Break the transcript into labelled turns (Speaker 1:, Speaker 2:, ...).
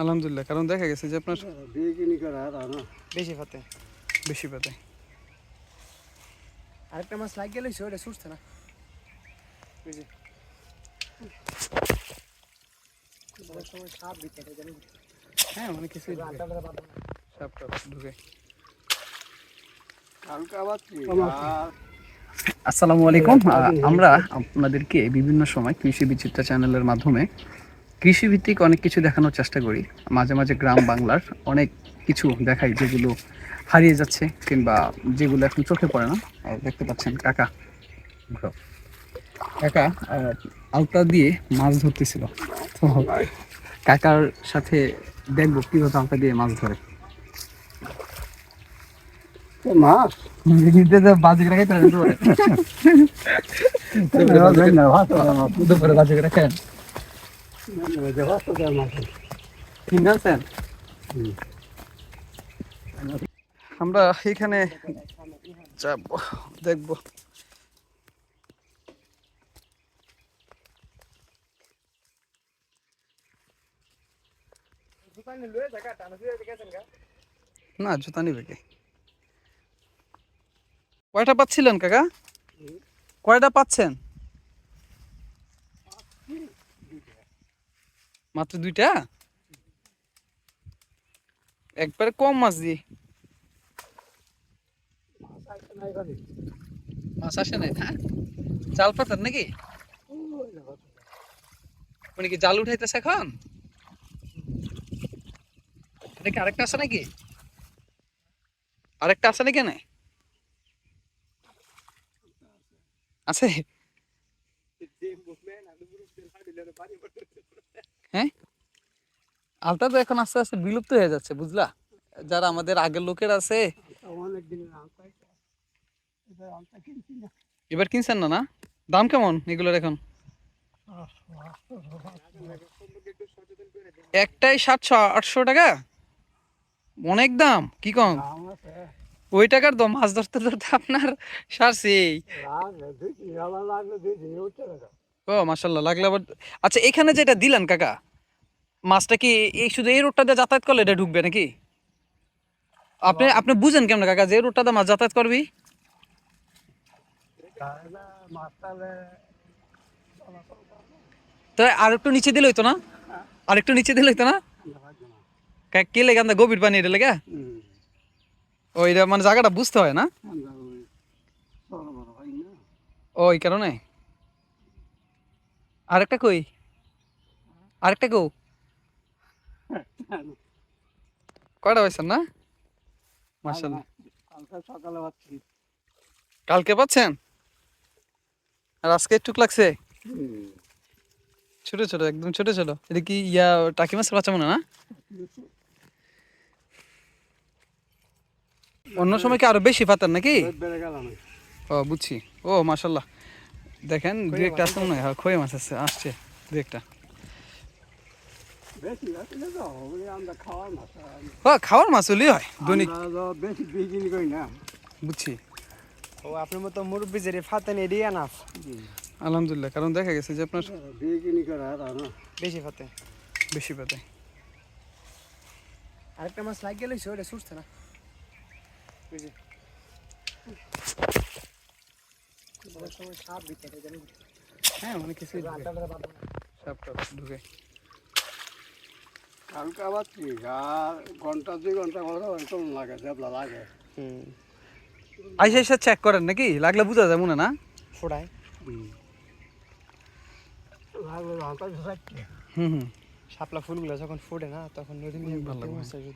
Speaker 1: আলহামদুলিল্লাহ কারণ দেখা গেছে যে আপনার
Speaker 2: বেশি পাতে
Speaker 1: বেশি পাতে
Speaker 2: আরেকটা মাছ লাগ গেলে ওটা ছুটছে না। হয় জানি
Speaker 1: হ্যাঁ অনেক কিছুই ঢুকে
Speaker 2: আটটা বাদ দাও না।
Speaker 1: সাপ ঢুকে।
Speaker 3: কালকে আবার কি? আর
Speaker 1: আসসালামু আলাইকুম। আমরা আপনাদেরকে বিভিন্ন সময় কৃষি বিচিত্র চ্যানেলের মাধ্যমে কৃষি ভিত্তিক অনেক কিছু দেখানোর চেষ্টা করি। মাঝে মাঝে গ্রাম বাংলার অনেক কিছু দেখাই যেগুলো হারিয়ে যাচ্ছে কিংবা যেগুলো এখন চোখে পড়ে না। দেখতে পাচ্ছেন কাকা। কাকা আলতা দিয়ে মাছ ধরতেছিল। তো কাকার সাথে দেখব কীভাবে আলতা দিয়ে মাছ ধরে।
Speaker 3: মাছ?
Speaker 1: বাজি রাখাই দুপুরে বাজি রাখেন আমরা এখানে যাব দেখব। না জুতা নিবে কয়টা পাচ্ছিলেন কাকা? কয়টা পাচ্ছেন? মাত্র দুইটা? একবারে কম মাছ দি মাছ আসে নাই না জাল পাতার নাকি? মানে কি জাল উঠাইতেছে এখন? এটা কি আরেকটা আছে নাকি? আরেকটা আছে নাকি না আছে? হ্যাঁ? আলতা তো এখন আস্তে আস্তে বিলুপ্ত হয়ে যাচ্ছে, বুঝলা? যারা আমাদের আগের লোকের আছে। এবার কিনছেন না না? দাম কেমন এগুলোর এখন? একটাই সাতশো আটশো টাকা? অনেক দাম, কি কম? ওই টাকার তো মাছ ধরতে ধরতে আপনার সারছি ও মাসাল্লাহ লাগলে আবার আচ্ছা এখানে যেটা দিলেন কাকা মাছটা কি এই শুধু এই রোডটা দিয়ে যাতায়াত করলে এটা ঢুকবে নাকি? আপনি আপনি বুঝেন কেমন কাকা যে এই রোডটা দিয়ে মাছ যাতায়াত করবি? তো আর একটু নিচে দিলে হইতো না? আর একটু নিচে দিলে হইতো না? কা- লেগে আমরা গভীর পানি এটা লেগে? ওইটা মানে জায়গাটা বুঝতে হয় না?
Speaker 3: হয় না।
Speaker 1: ওই কারণে? আরেকটা কই? আরেকটা কো কয়টা পাইছেন না? মাসাল্লাহ
Speaker 3: কালকে সকালে পাচ্ছি
Speaker 1: কালকে পাচ্ছেন? আর আজকে একটু লাগছে? ছোট ছোট একদম ছোট ছোট। এটা কি ইয়া টাকি মাছের বাচ্চা মনে না? অন্য সময় কি আরও বেশি পাতেন নাকি? ও বুঝছি। ও মাশাল্লাহ দেখেন দু একটা আসতে মনে হয়। হ্যাঁ, খই মাছ আছে আসছে দু একটা
Speaker 3: খাওয়ার মাছ
Speaker 1: ও খাওয়ার মাছ হলেই হয় দৈনিক। বুঝছি।
Speaker 2: ও আপনার মতো মুরব্বী যে ফাতেন এডি এনাফ
Speaker 1: আলহামদুলিল্লাহ কারণ দেখা গেছে যে আপনার
Speaker 3: না
Speaker 2: বেশি পাতে
Speaker 1: বেশি পাতে
Speaker 2: আরেকটা মাছ লাগ গেলে ওটা ছুটছে না ওই যে অনেক সময় সাপ দিতে হ্যাঁ
Speaker 1: অনেক কিছুই ঢুকে।
Speaker 2: আটটা বাদ দাও না।
Speaker 1: সাপ টাপ ঢুকে।
Speaker 3: কালকে আবার কি? ঘণ্টা দুই ঘণ্টা করে ওইরকম লাগে দেবলা লাগে।
Speaker 2: হুম।
Speaker 1: আইসা এসে চেক করেন নাকি? লাগলে বোঝা যায় মনে না?
Speaker 2: ফোড়ায়
Speaker 1: হুম। হুম
Speaker 2: শাপলা ফুলগুলো যখন ফোটে না তখন নদী নিয়ে
Speaker 1: ভালো লাগে।